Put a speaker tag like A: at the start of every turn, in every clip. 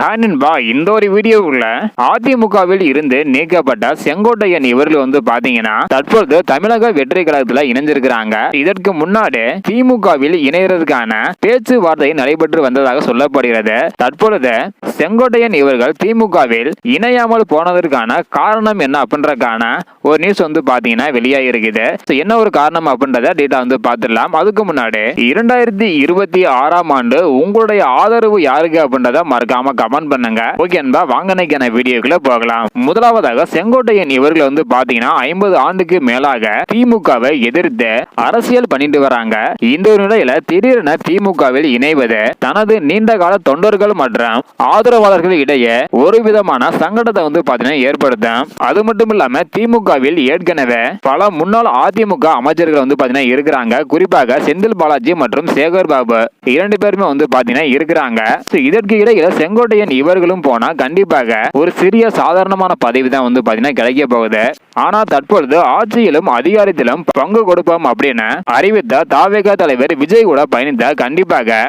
A: ஹானின்பா இந்த ஒரு வீடியோவுல அதிமுகவில் இருந்து நீக்கப்பட்ட செங்கோட்டையன் இவர்கள் வந்து பாத்தீங்கன்னா தற்பொழுது தமிழக வெற்றி கழகத்துல இணைஞ்சிருக்கிறாங்க. இதற்கு முன்னாடி திமுகவில் இணையறதுக்கான பேச்சுவார்த்தை நடைபெற்று வந்ததாக சொல்லப்படுகிறது. தற்பொழுது செங்கோட்டையன் இவர்கள் திமுகவில் இணையாமல் போனதற்கான காரணம் என்ன அப்படின்றக்கான ஒரு நியூஸ் வந்து பாத்தீங்கன்னா வெளியாகி இருக்குது என்ன ஒரு காரணம் அப்படின்றத டீட்டா வந்து பார்த்துடலாம் அதுக்கு முன்னாடி இரண்டாயிரத்தி இருபத்தி ஆறாம் ஆண்டு உங்களுடைய ஆதரவு யாருக்கு அப்படின்றத மறக்காம கமெண்ட் பண்ணுங்க. ஓகே அன்பா வாங்க வீடியோக்குள்ள போகலாம். முதலாவதாக செங்கோட்டையன் இவர்கள் வந்து பாத்தீங்கன்னா ஐம்பது ஆண்டுக்கு மேலாக திமுகவை எதிர்த்து அரசியல் பண்ணிட்டு வராங்க. இந்த ஒரு நிலையில திடீரென திமுகவில் இணைவது தனது நீண்ட கால தொண்டர்கள் மற்றும் ஆதரவாளர்கள் இடையே ஒரு விதமான சங்கடத்தை வந்து பாத்தீங்கன்னா ஏற்படுத்தும். அது மட்டும் இல்லாம திமுகவில் ஏற்கனவே பல முன்னாள் அதிமுக அமைச்சர்கள் வந்து பாத்தீங்கன்னா இருக்கிறாங்க. குறிப்பாக செந்தில் பாலாஜி மற்றும் சேகர் பாபு. இரண்டு பேருமே வந்து பாத்தீங்கன்னா இருக்கிறாங்க. இதற்கு இடையில செங்கோட்டை செங்கோட்டையன் இவர்களும் போனா கண்டிப்பாக ஒரு சிறிய சாதாரணமான பதவி தான் வந்து பாத்தீங்கன்னா கிடைக்க போகுது. ஆனா தற்பொழுது ஆட்சியிலும் அதிகாரத்திலும் பங்கு கொடுப்போம் அப்படின்னு அறிவித்த தாவேகா தலைவர் விஜய் கூட பயணித்த கண்டிப்பாக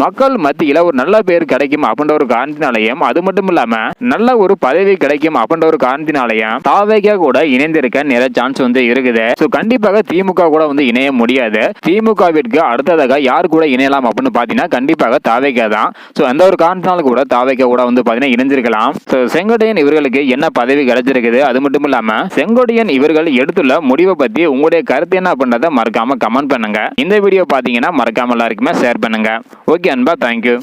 A: மக்கள் மத்தியில ஒரு நல்ல பேர் கிடைக்கும் அப்படின்ற ஒரு காரணத்தினாலையும் அது மட்டும் இல்லாம நல்ல ஒரு பதவி கிடைக்கும் அப்படின்ற ஒரு காரணத்தினாலையும் தாவேகா கூட இணைந்திருக்க நிறைய சான்ஸ் வந்து இருக்குது. ஸோ கண்டிப்பாக திமுக கூட வந்து இணைய முடியாது. திமுகவிற்கு அடுத்ததாக யார் கூட இணையலாம் அப்படின்னு பாத்தீங்கன்னா கண்டிப்பாக தாவேகா தான். ஸோ அந்த ஒரு காரணத்தினால கூட தாவேகா கூட வந்து பாத்தீங்கன்னா இணைஞ்சிருக்கலாம் ஸோ செங்கோட்டையன் இவர்களுக்கு என்ன பதவி கிடைச்சிருக்குது? அது மட்டும் இல்லாம செங்கோட்டையன் இவர்கள் எடுத்துள்ள முடிவை பத்தி உங்களுடைய கருத்து என்ன அப்படின்றத மறக்காம கமெண்ட் பண்ணுங்க. இந்த வீடியோ பாத்தீங்கன்னா மறக்காம எல்லாருக்குமே ஷேர் பண்ணுங்க. ஓகே அன்பா தேங்க்யூ